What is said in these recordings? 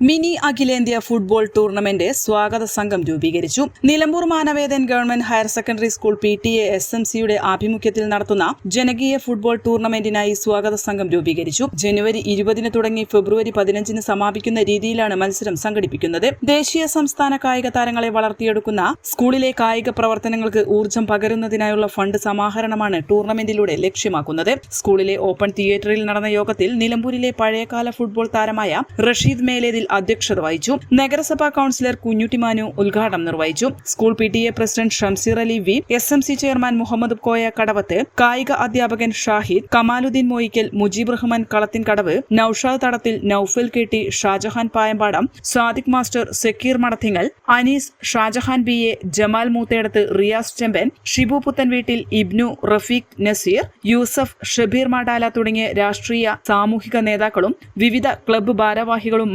mini അഖിലേന്ത്യാ football tournament സ്വാഗത സംഘം രൂപീകരിച്ചു. Nilambur Manavedan government higher secondary school P T A S M സിയുടെ ആഭിമുഖ്യത്തിൽ നടത്തുന്ന ജനകീയ ഫുട്ബോൾ ടൂർണമെന്റിനായി സ്വാഗത സംഘം രൂപീകരിച്ചു. ജനുവരി ഇരുപതിന് തുടങ്ങി ഫെബ്രുവരി പതിനഞ്ചിന് സമാപിക്കുന്ന രീതിയിലാണ് മത്സരം സംഘടിപ്പിക്കുന്നത്. ദേശീയ സംസ്ഥാന കായിക താരങ്ങളെ വളർത്തിയെടുക്കുന്ന സ്കൂളിലെ കായിക പ്രവർത്തനങ്ങൾക്ക് ഊർജം പകരുന്നതിനായുള്ള ഫണ്ട് സമാഹരണമാണ് ടൂർണമെന്റിലൂടെ ലക്ഷ്യമാക്കുന്നത്. സ്കൂളിലെ ഓപ്പൺ തിയേറ്ററിൽ നടന്ന യോഗത്തിൽ നിലമ്പൂരിലെ പഴയകാല ഫുട്ബോൾ താരമായ റഷീദ് മേലേതിൽ അധ്യക്ഷത വഹിച്ചു. നഗരസഭാ കൌൺസിലർ കുഞ്ഞുട്ടിമാനു ഉദ്ഘാടനം നിർവഹിച്ചു. School P T A president Shamseer Ali V. S M C chairman Muhammad Koya Kadavath. കായിക അധ്യാപകൻ Shahid. Kamaluddin Moykkal Mujeeb Rahman Kalathinkadavu Noushad Thadathil Noufal K T Shajahan Payampadam. Sadiq master Sakkeer Madathingal Anees Shajahan B A Jamal Moothedath Riyas Chemban. Shibu Puthan വീട്ടിൽ ഇബ്നു റഫീഖ് നസീർ. യൂസഫ് ഷബീർ മാടാല തുടങ്ങിയ രാഷ്ട്രീയ സാമൂഹിക നേതാക്കളും വിവിധ club ഭാരവാഹികളും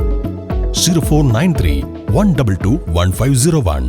Zero four nine three one double two one five zero one